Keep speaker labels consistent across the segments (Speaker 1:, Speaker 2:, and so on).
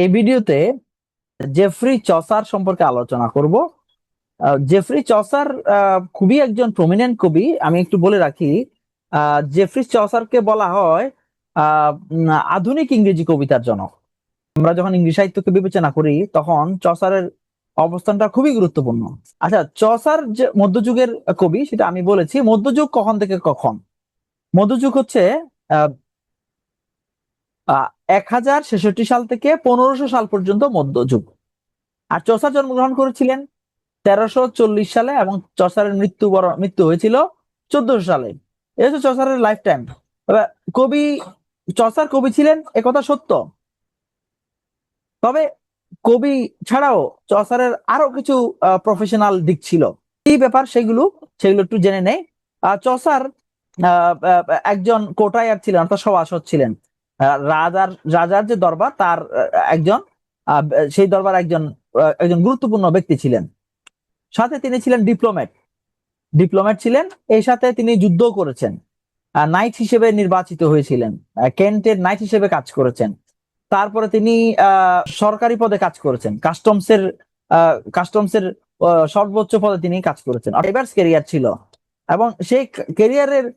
Speaker 1: এই ভিডিওতে Jeffrey Chaucer সম্পর্কে আলোচনা করব। জেফ্রি চসার খুবই একজন প্রমিনেন্ট কবি। আমি একটু বলে রাখি জেফ্রি চসারকে বলা হয় আধুনিক ইংরেজি কবিতার জনক। আমরা যখন ইংরেজি সাহিত্যকে বিবেচনা করি, তখন চসারের অবস্থানটা খুবই গুরুত্বপূর্ণ। আচ্ছা চসার যে মধ্যযুগের কবি, সেটা আমি বলেছি, মধ্যযুগ কখন থেকে কখন? মধ্যযুগ হচ্ছে এক হাজার ছেষট্টি সাল থেকে পনেরোশো সাল পর্যন্ত মধ্যযুগ। আর চসার জন্মগ্রহণ করেছিলেন তেরোশো চল্লিশ সালে এবং চসারের মৃত্যু মৃত্যু হয়েছিল চোদ্দশো সালে। এই হচ্ছে চসারের লাইফ টাইম কবি, চসার কবি ছিলেন একথা সত্য। তবে কবি ছাড়াও চসারের আরও কিছু প্রফেশনাল দিক ছিল। কি ব্যাপার সেগুলো সেগুলো একটু জেনে নেই। চসার একজন কোটায়ার ছিলেন, অর্থাৎ সভাসদ ছিলেন। রাজার রাজার যে দরবার, তার একজন সেই দরবার একজন একজন গুরুত্বপূর্ণ ব্যক্তি ছিলেন। সাথে তিনি ছিলেন ডিপ্লোম্যাট। ডিপ্লোম্যাট ছিলেন, এই সাথে তিনি যুদ্ধ করেছেন। নাইট হিসেবে নির্বাচিত হয়েছিলেন। কেন্টের নাইট হিসেবে কাজ করেছেন। তারপরে তিনি সরকারি পদে কাজ করেছেন। কাস্টমসের কাস্টমসের সর্বোচ্চ পদে তিনি কাজ করেছেন। এবার ক্যারিয়ার ছিল। এবং সেই ক্যারিয়ারের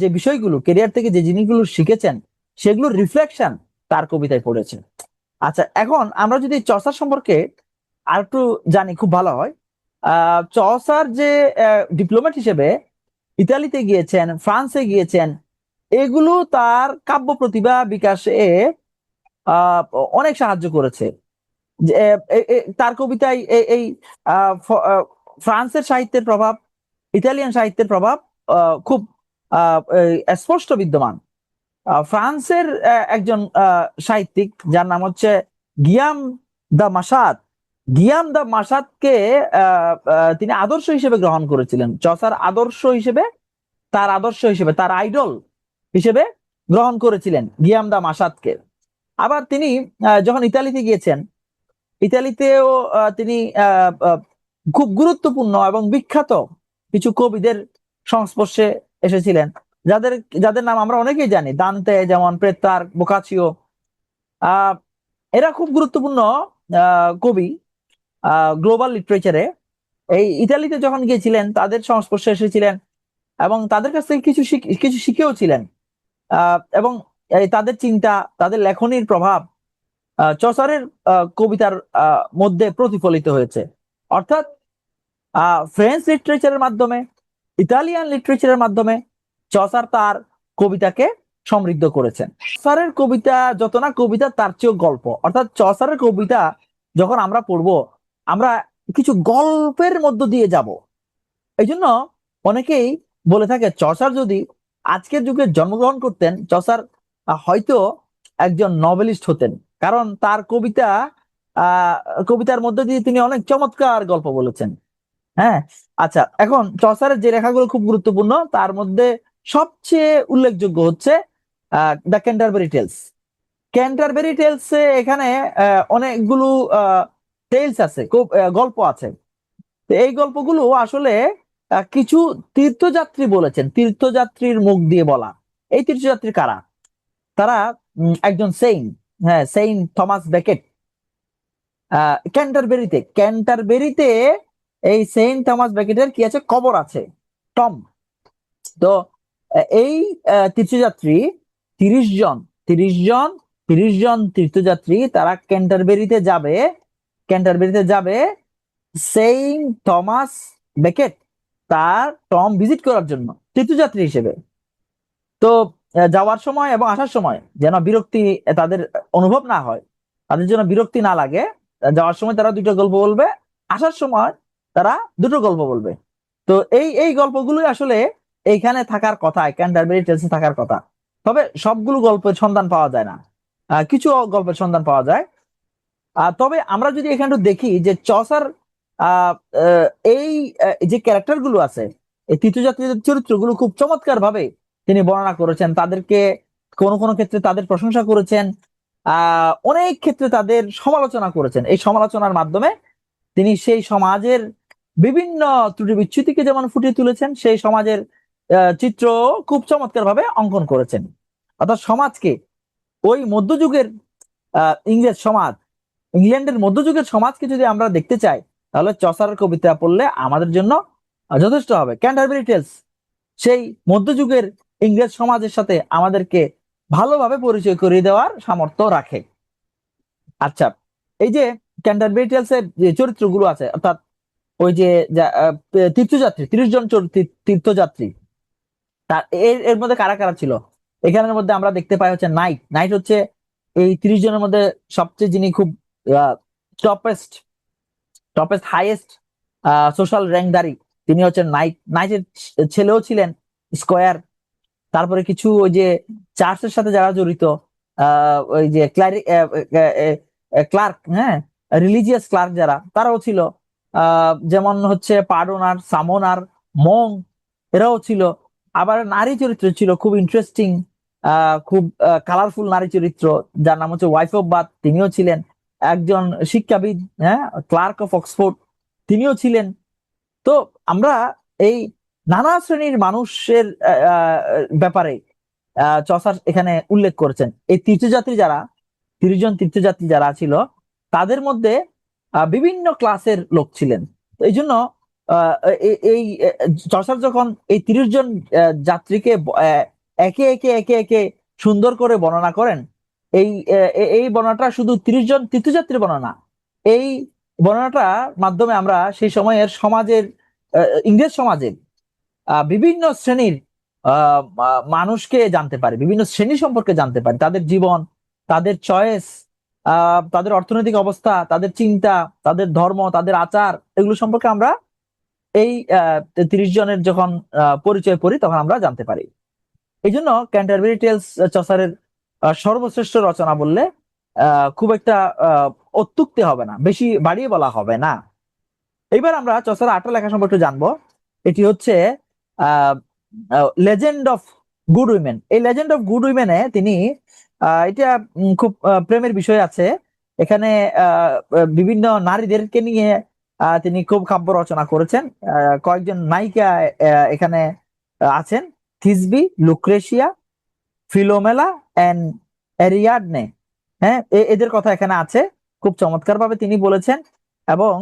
Speaker 1: যে বিষয়গুলো ক্যারিয়ার থেকে যে জিনিসগুলো শিখেছেন সেগুলোর রিফ্লেকশন তার কবিতায় পড়েছে। আচ্ছা এখন আমরা যদি চসার সম্পর্কে আর একটু জানি, খুব ভালো হয়। চসার যে ডিপ্লোম্যাট হিসেবে ইতালিতে গিয়েছেন, ফ্রান্সে গিয়েছেন, এগুলো তার কাব্য প্রতিভা বিকাশে অনেক সাহায্য করেছে। তার কবিতায় এই ফ্রান্সের সাহিত্যের প্রভাব, ইতালিয়ান সাহিত্যের প্রভাব খুব স্পষ্ট বিদ্যমান। ফ্রান্সের একজন সাহিত্যিক যার নাম হচ্ছে গিয়াম দা মাসাদ। গিয়াম দা মাসাদকে তিনি আদর্শ হিসেবে গ্রহণ করেছিলেন। চসার আদর্শ হিসেবে, তার আদর্শ হিসেবে, তার আইডল হিসেবে গ্রহণ করেছিলেন গিয়াম দা মাসাদকে। আবার তিনি যখন ইতালিতে গিয়েছেন, ইতালিতেও তিনি খুব গুরুত্বপূর্ণ এবং বিখ্যাত কিছু কবিদের সংস্পর্শে এসেছিলেন। যাদের যাদের নাম আমরা অনেকেই জানি। দান্তে, যেমন প্রেতার বোকাচিও। এরা খুব গুরুত্বপূর্ণ কবি গ্লোবাল লিটারেচারে। এই ইতালিতে যখন গিয়েছিলেন, তাদের সংস্পর্শে এসেছিলেন এবং তাদের কাছ থেকে কিছু কিছু শিখেও ছিলেন এবং তাদের চিন্তা, তাদের লেখনীর প্রভাব চসারের কবিতার মধ্যে প্রতিফলিত হয়েছে। অর্থাৎ ফ্রেঞ্চ লিটারেচারের মাধ্যমে, ইতালিয়ান লিটারেচারের মাধ্যমে চসার তার কবিতাকে সমৃদ্ধ করেছেন। চসারের কবিতা যত না কবিতা, তার চেয়েও গল্প। অর্থাৎ চসারের কবিতা যখন আমরা পড়ব, আমরা কিছু গল্পের মধ্য দিয়ে যাব। এই জন্য অনেকেই বলে থাকে, চসার যদি আজকের যুগে জন্মগ্রহণ করতেন, চসার হয়তো একজন নভেলিস্ট হতেন। কারণ তার কবিতা কবিতার মধ্যে দিয়ে তিনি অনেক চমৎকার গল্প বলেছেন। হ্যাঁ? আচ্ছা এখন চসারের যে লেখাগুলো খুব গুরুত্বপূর্ণ, তার মধ্যে সবচেয়ে উল্লেখযোগ্য হচ্ছে the Canterbury Tales Canterbury Tales এখানে অনেকগুলো টেলস আছে গল্প আছে। এই গল্পগুলো আসলে কিছু তীর্থযাত্রী বলেছেন। তীর্থযাত্রীর মুখ দিয়ে বলা। এই তীর্থযাত্রী কারা? তারা একজন সেইন হ্যাঁ সেইন থমাস বেকেট ক্যান্টারবেরিতে ক্যান্টারবেরিতে এই সেন্ট থমাস বেকেটের কি আছে? কবর আছে, টম। তো এই তীর্থযাত্রী তিরিশ জন তিরিশ জন তিরিশ জন তীর্থযাত্রী তারা ক্যান্টারবেরিতে যাবে ক্যান্টারবেরিতে যাবে সেইন্ট থমাস বেকেট, তার টম ভিজিট করার জন্য, তীর্থযাত্রী হিসেবে। তো যাওয়ার সময় এবং আসার সময় যেন বিরক্তি তাদের অনুভব না হয়, তাদের জন্য বিরক্তি না লাগে যাওয়ার সময় তারা দুটো গল্প বলবে, আসার সময় তারা দুটো গল্প বলবে। তো এই এই গল্পগুলোই আসলে এইখানে থাকার কথা ক্যান্টারবেরি টেলসে থাকার কথা। তবে সবগুলো গল্পের সন্ধান পাওয়া যায় না। কিছু গল্পের সন্ধান পাওয়া যায়। তবে আমরা যদি এখানে দেখি যে চসার এই যে ক্যারেক্টারগুলো আছে, এই চরিত্রগুলো খুব চমৎকার ভাবে তিনি বর্ণনা করেছেন। তাদেরকে কোনো কোনো ক্ষেত্রে তাদের প্রশংসা করেছেন। অনেক ক্ষেত্রে তাদের সমালোচনা করেছেন। এই সমালোচনার মাধ্যমে তিনি সেই সমাজের বিভিন্ন ত্রুটি বিচ্যুতিকে যেমন ফুটিয়ে তুলেছেন, সেই সমাজের চিত্র খুব চমৎকার ভাবে অঙ্কন করেছেন। অর্থাৎ সমাজকে ওই মধ্যযুগের ইংরেজ সমাজ, ইংল্যান্ডের মধ্যযুগের সমাজকে যদি আমরা দেখতে চাই, তাহলে চসারের কবিতা পড়লে আমাদের জন্য যথেষ্ট হবে। ক্যান্টারবেরি টেলস সেই মধ্যযুগের ইংরেজ সমাজের সাথে আমাদেরকে ভালোভাবে পরিচয় করিয়ে দেওয়ার সামর্থ্য রাখে। আচ্ছা এই যে ক্যান্টারবেরি এর যে চরিত্রগুলো আছে, অর্থাৎ ওই যে তীর্থযাত্রী, তিরিশ জন তীর্থযাত্রী তার এর এর মধ্যে কারা কারা ছিল? এখানের মধ্যে আমরা দেখতে পাই হচ্ছে নাইট নাইট হচ্ছে এই তিরিশ জনের মধ্যে সবচেয়ে যিনি খুব টপেস্ট টপেস্ট হাইয়েস্ট সোশ্যাল র্যাঙ্কদারি তিনি হচ্ছেন নাইট নাইটের ছেলেও ছিলেন স্কোয়ার তারপরে কিছু ওই যে চার্চের সাথে যারা জড়িত ওই যে ক্লারি ক্লার্ক হ্যাঁ? রিলিজিয়াস ক্লার্ক যারা, তারাও ছিল। যেমন হচ্ছে পাডোনার সামোনার মং এরাও ছিল। আবার নারী চরিত্র ছিল খুব ইন্টারেস্টিং খুব কালারফুল নারী চরিত্র, যার নাম হচ্ছে ওয়াইফ অফ বাদ তিনিও ছিলেন একজন শিক্ষাবিদ হ্যাঁ ক্লার্ক অফ অক্সফোর্ড তিনিও ছিলেন। তো আমরা এই নানা শ্রেণির মানুষের ব্যাপারে চসার এখানে উল্লেখ করেছেন। এই তীর্থযাত্রী যারা তিরিশ জন তীর্থযাত্রী যারা ছিল, তাদের মধ্যে বিভিন্ন ক্লাসের লোক ছিলেন। এই জন্য এই চসার যখন এই তিরিশ জন যাত্রীকে একে একে একে একে সুন্দর করে বর্ণনা করেন, এই এই বর্ণনাটা শুধু তিরিশ জন তীর্থযাত্রীর বর্ণনা এই বর্ণনাটার মাধ্যমে আমরা সেই সময়ের সমাজের ইংরেজ সমাজের বিভিন্ন শ্রেণির মানুষকে জানতে পারি, বিভিন্ন শ্রেণি সম্পর্কে জানতে পারি, তাদের জীবন, তাদের চয়েস তাদের অর্থনৈতিক অবস্থা, তাদের চিন্তা, তাদের ধর্ম, তাদের আচার, এগুলো সম্পর্কে আমরা এই তিরিশ জনের যখন পরিচয় পড়ি, তখন আমরা জানতে পারি। এই জন্য ক্যান্টারবেরি টেলস চসারের সর্বশ্রেষ্ঠ রচনা বললে খুব একটা অত্যুক্তি হবে না, বেশি বাড়িয়ে বলা হবে না। এবার আমরা চসার আটটা লেখা সম্পর্কে জানব। এটি হচ্ছে লেজেন্ড অফ গুড উইমেন এই লেজেন্ড অফ গুড উইমেনে তিনি এটা খুব প্রেমের বিষয় আছে। এখানে বিভিন্ন নারীদেরকে নিয়ে তিনি খুব কাব্য রচনা করেছেন। কয়েকজন নায়িকা এখানে আছেন। থিসবি, লুক্রেশিয়া, ফিলোমেলা, অ্যান্ড এরিয়াডনে হ্যাঁ এদের কথা এখানে আছে। খুব চমৎকার ভাবে তিনি বলেছেন এবং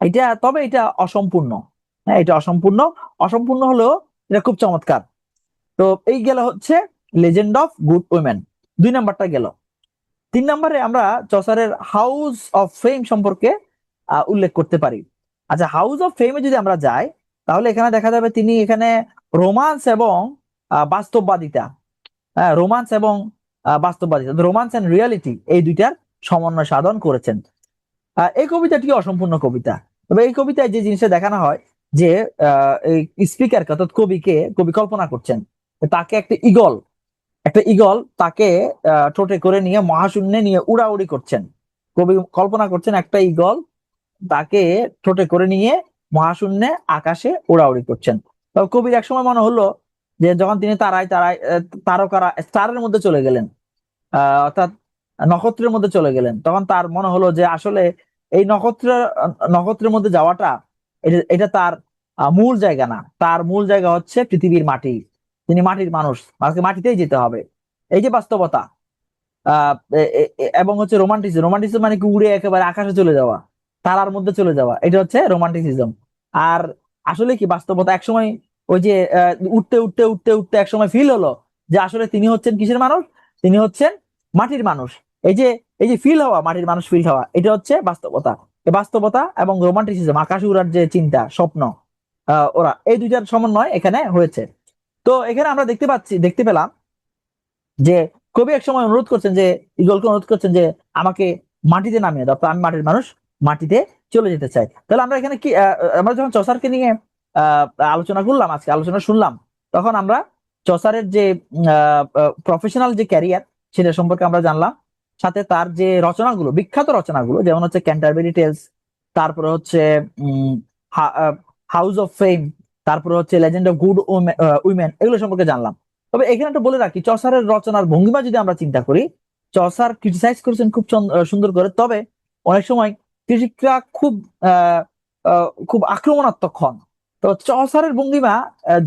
Speaker 1: এটা, তবে এটা অসম্পূর্ণ। হ্যাঁ এটা অসম্পূর্ণ। অসম্পূর্ণ হলেও এটা খুব চমৎকার। তো এই গেল হচ্ছে লেজেন্ড অফ গুড উইমেন। দুই নাম্বারটা গেল। তিন নম্বরে আমরা চসারের হাউস অফ ফেম সম্পর্কে উল্লেখ করতে পারি। আচ্ছা হাউস অফ ফেমে যদি আমরা যাই, তাহলে এখানে দেখা যাবে তিনি এখানে রোমান্স এবং বাস্তববাদিতা। হ্যাঁ রোমান্স এবং বাস্তববাদিতা রোমান্স এন্ড রিয়ালিটি এই দুইটার সমন্বয় সাধন করেছেন। এই কবিতাটি অসম্পূর্ণ কবিতা। তবে এই কবিতায় যে জিনিসটা দেখানো হয়, যে স্পিকারকে অর্থাৎ কবিকে, কবি কল্পনা করছেন তাকে একটা ইগল একটা ইগল তাকে ঠোঁটে করে নিয়ে মহাশূন্যে নিয়ে উড়াউড়ি করছেন। কবি কল্পনা করছেন একটা ইগল তাকে ঠোঁটে করে নিয়ে মহাশূন্যে আকাশে উড়াউড়ি করছেন। তবে কবির একসময় মনে হলো যে যখন তিনি তারায় তারায় তারকারা স্টারের মধ্যে চলে গেলেন আহ, অর্থাৎ নক্ষত্রের মধ্যে চলে গেলেন তখন তার মনে হলো যে আসলে এই নক্ষত্র নক্ষত্রের মধ্যে যাওয়াটা এটা এটা তার মূল জায়গা না। তার মূল জায়গা হচ্ছে পৃথিবীর মাটি। তিনি মাটির মানুষ আমাকে মাটিতেই যেতে হবে। এই যে বাস্তবতা এবং হচ্ছে রোমান্টিসিজম রোমান্টিসিজম মানে কি? উড়ে একেবারে আকাশে চলে যাওয়া। তারার মধ্যে চলে যাওয়া। এটা হচ্ছে রোমান্টিসিজম আর আসলে কি বাস্তবতা? একসময় ওই যে উঠতে উঠতে উঠতে উঠতে একসময় ফিল হলো যে আসলে তিনি হচ্ছেন কিসের মানুষ? তিনি হচ্ছেন মাটির মানুষ। এই যে এই যে ফিল হওয়া, মাটির মানুষ ফিল হওয়া, এটা হচ্ছে বাস্তবতা। বাস্তবতা এবং রোমান্টিসিজম আকাশে উড়ার যে চিন্তা, স্বপ্ন ওরা, এই দুইটার সমন্বয় এখানে হয়েছে। তো এখানে আমরা দেখতে পাচ্ছি, দেখতে পেলাম যে কবি এক সময় অনুরোধ করছেন যে ইগলকে অনুরোধ করছেন যে, আমাকে মাটিতে নামিয়ে দাও। আমি মাটির মানুষ মাটিতে চলে যেতে চাই তাহলে আমরা এখানে কি আমরা যখন চসারকে নিয়ে আলোচনা করলাম আজকে, আলোচনা শুনলাম, তখন আমরা চসারের যে প্রফেশনাল যে ক্যারিয়ার সেটা সম্পর্কে আমরা জানলাম। সাথে তার যে রচনাগুলো, বিখ্যাত রচনাগুলো, যেমন হচ্ছে ক্যান্টারবেরি টেলস তারপরে হচ্ছে হাউস অফ ফেম তারপরে হচ্ছে লেজেন্ড অফ গুড উইমেন এগুলো সম্পর্কে জানলাম। তবে এখানে একটা বলে রাখি, চসারের রচনার ভঙ্গিমা যদি আমরা চিন্তা করি, চসার ক্রিটিসাইজ করেছেন খুব সুন্দর করে, তবে অনেক সময় ক্রিটিকরা খুব খুব আক্রমণাত্মক হন। তো চসারের ভঙ্গিমা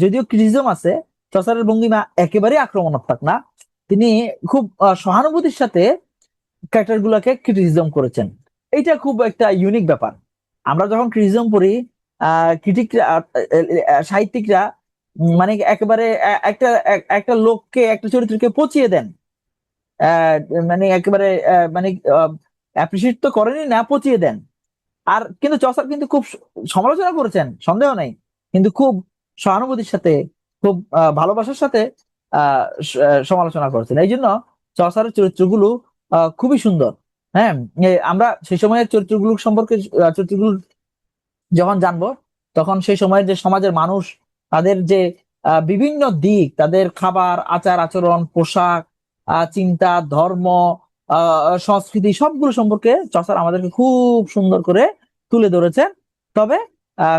Speaker 1: যদিও ক্রিটিজম আছে, চসারের ভঙ্গিমা একেবারেই আক্রমণাত্মক না। তিনি খুব সহানুভূতির সাথে ক্যারেক্টার গুলাকে ক্রিটিসিজম করেছেন। এটা খুব একটা ইউনিক ব্যাপার। আমরা যখন ক্রিটিসিজম পড়ি ক্রিটিকরা সাহিত্যিকরা মানে একেবারে একটা একটা লোককে, একটা চরিত্রকে পচিয়ে দেন। মানে একেবারে মানে অ্যাপ্রিসিয়েট তো করেনই না পচিয়ে দেন। আর কিন্তু চসার কিন্তু খুব সমালোচনা করেছেন, সন্দেহ নাই। কিন্তু খুব সহানুভূতির সাথে, খুব ভালোবাসার সাথে সমালোচনা করেছেন। এই জন্য চসারের চরিত্রগুলো খুবই সুন্দর। হ্যাঁ আমরা সেই সময়ের চরিত্রগুলো সম্পর্কে চরিত্রগুলো যখন জানব, তখন সেই সময়ের যে সমাজের মানুষ, তাদের যে বিভিন্ন দিক, তাদের খাবার, আচার, আচরণ, পোশাক চিন্তা, ধর্ম সংস্কৃতি সবগুলো সম্পর্কে চসার আমাদেরকে খুব সুন্দর করে তুলে ধরেছেন। তবে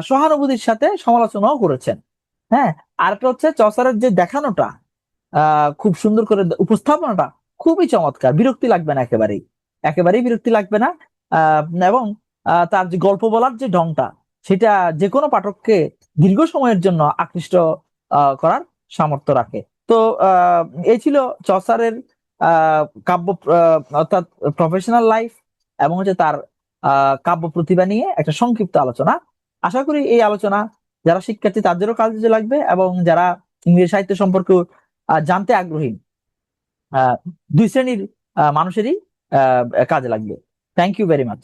Speaker 1: সহানুভূতির সাথে সমালোচনাও করেছেন। হ্যাঁ আর একটা হচ্ছে চসারের যে দেখানোটা খুব সুন্দর করে উপস্থাপনাটা খুবই চমৎকার। বিরক্তি লাগবে না একেবারেই। একেবারেই বিরক্তি লাগবে না। এবং তার যে গল্প বলার যে ঢংটা, সেটা যে কোনো পাঠককে দীর্ঘ সময়ের জন্য আকৃষ্ট করার সামর্থ্য রাখে। তো এই ছিল চসারের কাব্য অর্থাৎ প্রফেশনাল লাইফ এবং হচ্ছে তার কাব্য প্রতিভা নিয়ে একটা সংক্ষিপ্ত আলোচনা। আশা করি এই আলোচনা, যারা শিক্ষার্থী তাদেরও কাজে লাগবে এবং যারা ইংরেজি সাহিত্য সম্পর্কে জানতে আগ্রহী দুই শ্রেণির মানুষেরই কাজে লাগবে। Thank you very much